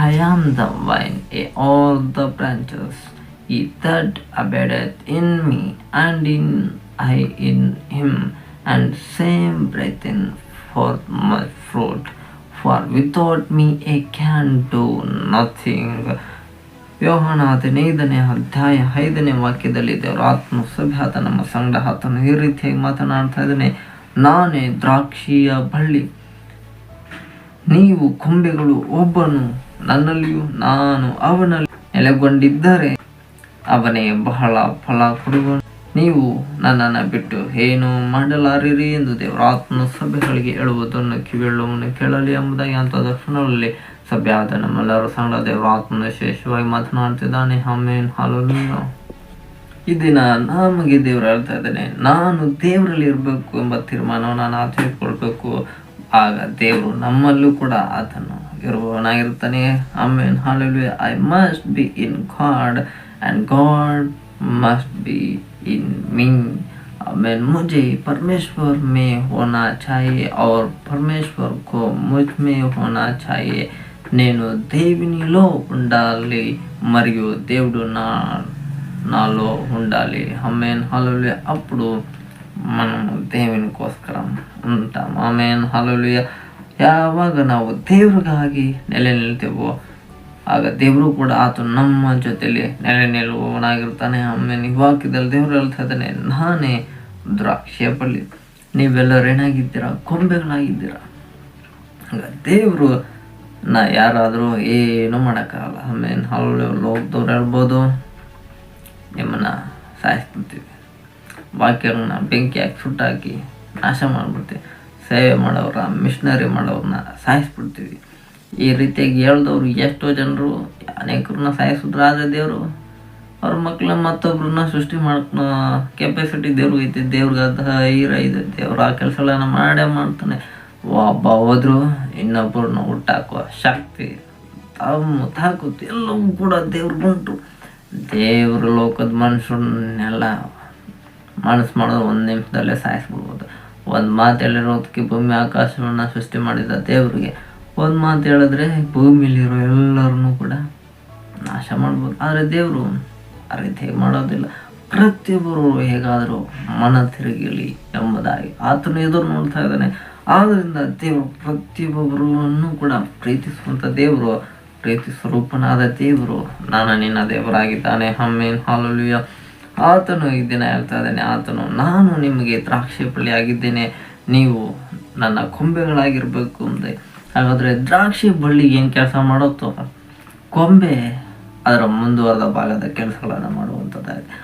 I am the vine, all the branches. He that abideth in me, and in I in him, and same breathing forth my fruit. For without me I can do nothing. ವ್ಯವಹಾನ ಹದಿನೈದನೇ ಅಧ್ಯಾಯ ಐದನೇ ವಾಕ್ಯದಲ್ಲಿ ದೇವರ ಆತ್ಮ ಸಭ್ಯಾತ ನಮ್ಮ ಸಂಗಡ ಆತನು ಈ ರೀತಿಯಾಗಿ ಮಾತನಾಡ್ತಾ ಇದ್ದಾನೆ ನಾನೇ ದ್ರಾಕ್ಷಿಯ ಬಳ್ಳಿ ನೀವು ಕೊಂಬೆಗಳು ಒಬ್ಬನು ನನ್ನಲ್ಲಿಯೂ ನಾನು ಅವನಲ್ಲಿ ನೆಲೆಗೊಂಡಿದ್ದರೆ ಅವನೇ ಬಹಳ ಫಲ ಕೊಡುವ ನೀವು ನನ್ನನ್ನು ಬಿಟ್ಟು ಏನು ಮಾಡಲಾರಿರಿ ಎಂದು ದೇವರಾತ್ಮ ಸಭೆಗಳಿಗೆ ಹೇಳುವುದನ್ನು ಕಿವಿಯುಳ್ಳವನು ಕೇಳಲಿ ಎಂಬುದಾಗಿ ಅಂತ ದರ್ಶನಗಳಲ್ಲಿ ಸಭೆ ನಮ್ಮೆಲ್ಲರ ಸಂಗ ಆತ್ಮನ ವಿಶೇಷವಾಗಿ ಮಾತನಾಡ್ತಿದ್ದಾನೆ ಆಮೇನ್. ಹಾಲು ಈ ದಿನ ನಮಗೆ ದೇವರು ಹೇಳ್ತಾ ಇದ್ದಾನೆ, ನಾನು ದೇವರಲ್ಲಿ ಇರಬೇಕು ಎಂಬ ತೀರ್ಮಾನವನ್ನು ನಾನು ಆಚರಿಸಿಕೊಳ್ಬೇಕು ಆಗ ದೇವರು ನಮ್ಮಲ್ಲೂ ಕೂಡ ಆತನು ಇರುವವನಾಗಿರುತ್ತಾನೆ amen hallelujah I must be in God and God must be in me मैं मुझे परमेश्वर में होना चाहिए और परमेश्वर को मुझमें होना चाहिए నేను దేవునిలో ఉండాలి మరియు దేవుడు నా నాలో ఉండాలి అమ్మేన్ హలోలియ అప్పుడు మనం దేవుని కోసకరం ఉంటాం అమ్మేన్ హలోలియ ಯಾವಾಗ ನಾವು ದೇವ್ರಿಗಾಗಿ ನೆಲೆ ನಿಲ್ತೇವೋ, ಆಗ ದೇವರು ಕೂಡ ಆತ ನಮ್ಮ ಜೊತೆಯಲ್ಲಿ ನೆಲೆ ನಿಲ್ಲುವವನಾಗಿರ್ತಾನೆ. ಆಮೇಲೆ ವಾಕ್ಯದಲ್ಲಿ ದೇವರು ಹೇಳ್ತಾ ಇದ್ದಾನೆ ನಾನೇ ದ್ರಾಕ್ಷಿಯ ಬಳ್ಳಿ. ನೀವೆಲ್ಲರೂ ಏನಾಗಿದ್ದೀರಾ? ಕೊಂಬೆಗಳಾಗಿದ್ದೀರಾ? ದೇವರು ನಾ ಯಾರಾದರೂ ಏನೂ ಮಾಡೋಕ್ಕಾಗಲ್ಲ. ಆಮೇಲೆ ಹಲ್ಲು ಲೋಕದವ್ರು ಹೇಳ್ಬೋದು, ನಿಮ್ಮನ್ನು ಸಾಯಿಸ್ಬಿಡ್ತೀವಿ. ವಾಕ್ಯಗಳನ್ನ ಬೆಂಕಿ ಹಾಕಿ ಸುಟ್ಟಾಕಿ ನಾಶ ಮಾಡಿಬಿಡ್ತೀವಿ. ಸೇವೆ ಮಾಡೋರ ಮಿಷನರಿ ಮಾಡೋರನ್ನ ಸಾಯಿಸ್ಬಿಡ್ತೀವಿ. ಈ ರೀತಿಯಾಗಿ ಹೇಳ್ದವ್ರು ಎಷ್ಟೋ ಜನರು, ಅನೇಕರನ್ನ ಸಾಯಿಸಿದ್ರು ಆದರೆ ದೇವರು, ಅವ್ರ ಮಕ್ಕಳ ಮತ್ತೊಬ್ರನ್ನ ಸೃಷ್ಟಿ ಮಾಡ್ಕೊ ಕೆಪಾಸಿಟಿ ದೇವ್ರಿಗೆ ಐತೆ. ದೇವ್ರಿಗೆ ಅದು ಐರ ಇದೆ. ದೇವ್ರು ಆ ಕೆಲಸಗಳನ್ನ ಮಾಡೇ ಮಾಡ್ತಾನೆ. ಒಬ್ಬ ಹೋದ್ರು ಇನ್ನೊಬ್ಬರನ್ನ ಹುಟ್ಟಾಕುವ ಶಕ್ತಿ, ತಮ್ಮ ತಾಕುತ್ತೆ ಎಲ್ಲವೂ ಕೂಡ ದೇವ್ರಿಗುಂಟು ದೇವ್ರ ಲೋಕದ ಮನುಷ್ಯರನ್ನೆಲ್ಲ ಮನಸ್ಸು ಮಾಡೋದು ಒಂದು ನಿಮಿಷದಲ್ಲೇ ಸಾಯಿಸ್ಬಿಡ್ಬೋದು. ಒಂದು ಮಾತು ಹೇಳಿರೋದಕ್ಕೆ ಭೂಮಿ ಆಕಾಶವನ್ನು ಸೃಷ್ಟಿ ಮಾಡಿದ ದೇವರಿಗೆ. ಒಂದು ಮಾತು ಹೇಳಿದ್ರೆ ಭೂಮಿಲಿರೋ ಎಲ್ಲರನ್ನೂ ಕೂಡ ನಾಶ ಮಾಡ್ಬೋದು. ಆದರೆ ದೇವರು ಆ ರೀತಿ ಮಾಡೋದಿಲ್ಲ. ಪ್ರತಿಯೊಬ್ಬರು ಹೇಗಾದರೂ ಮನ ತಿರುಗಲಿ ಎಂಬುದಾಗಿ ಆತನು ಎದುರು ನೋಡ್ತಾ ಇದ್ದಾನೆ. ಆದ್ದರಿಂದ ದೇವರು ಪ್ರತಿಯೊಬ್ಬರನ್ನು ಕೂಡ ಪ್ರೀತಿಸುವಂಥ ದೇವರು, ಪ್ರೀತಿ ಸ್ವರೂಪನಾದ ದೇವರು, ನಾನು ನಿನ್ನ ದೇವರಾಗಿದ್ದಾನೆ. ಹಮ್ಮೇನ್ ಹಾಲುಲಿಯ ಆತನು ಈ ದಿನ ಹೇಳ್ತಾ ಇದ್ದಾನೆ, ಆತನು, ನಾನು ನಿಮಗೆ ದ್ರಾಕ್ಷಿ ಬಳ್ಳಿ ಆಗಿದ್ದೇನೆ, ನೀವು ನನ್ನ ಕೊಂಬೆಗಳಾಗಿರ್ಬೇಕು ಅಂದೆ. ಹಾಗಾದರೆ ದ್ರಾಕ್ಷಿ ಬಳ್ಳಿಗೆ ಏನು ಕೆಲಸ ಮಾಡುತ್ತೋ ಕೊಂಬೆ ಅದರ ಮುಂದುವರೆದ ಭಾಗದ ಕೆಲಸಗಳನ್ನು ಮಾಡುವಂಥದ್ದಾಗಿದೆ